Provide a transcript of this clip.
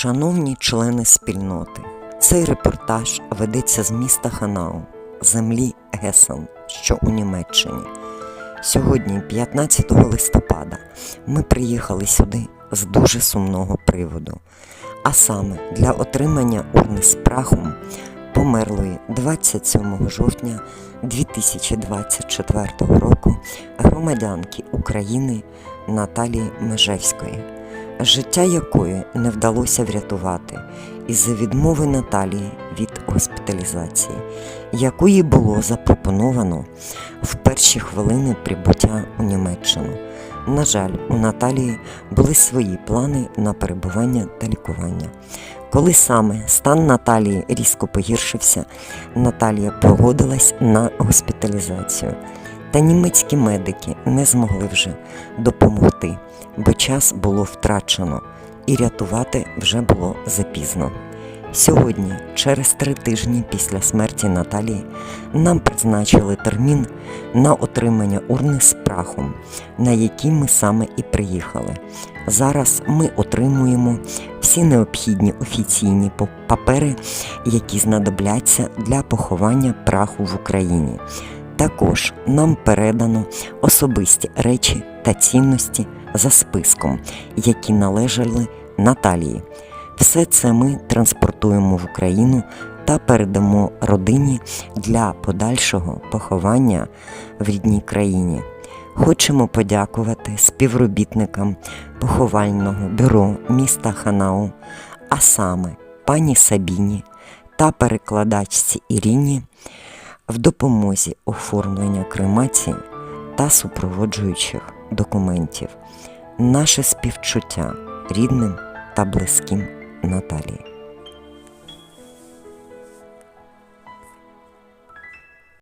Шановні члени спільноти, цей репортаж ведеться з міста Ханау, землі Гесен, що у Німеччині. Сьогодні, 15 листопада, ми приїхали сюди з дуже сумного приводу, а саме для отримання урни з прахом померлої 27 жовтня 2024 року громадянки України Наталії Межевської життя якої не вдалося врятувати із-за відмови Наталії від госпіталізації, яку їй було запропоновано в перші хвилини прибуття у Німеччину. На жаль, у Наталії були свої плани на перебування та лікування. Коли саме стан Наталії різко погіршився, Наталія погодилась на госпіталізацію. Та німецькі медики не змогли вже допомогти, бо час було втрачено і рятувати вже було запізно. Сьогодні, через три тижні після смерті Наталії, нам призначили термін на отримання урни з прахом, на який ми саме і приїхали. Зараз ми отримуємо всі необхідні офіційні папери, які знадобляться для поховання праху в Україні. Також нам передано особисті речі та цінності за списком, які належали Наталії. Все це ми транспортуємо в Україну та передамо родині для подальшого поховання в рідній країні. Хочемо подякувати співробітникам поховального бюро міста Ханау, а саме пані Сабіні та перекладачці Іріні в допомозі оформлення кремації та супроводжуючих документів. Наше співчуття рідним та близьким Наталії.